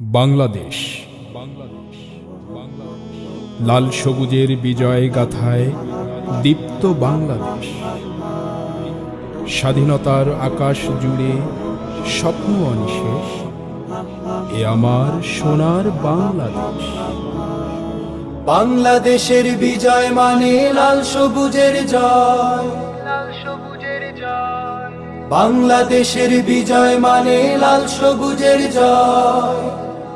বাংলাদেশ। লাল সবুজের বিজয় গাথায় দীপ্ত বাংলাদেশ। স্বাধীনতার আকাশ জুড়ে স্বপ্ন অনিশেষ এ আমার সোনার বাংলাদেশ। বাংলাদেশের বিজয় মানে লাল সবুজের জয়। বাংলাদেশের বিজয় মানে লাল সবুজের জয়।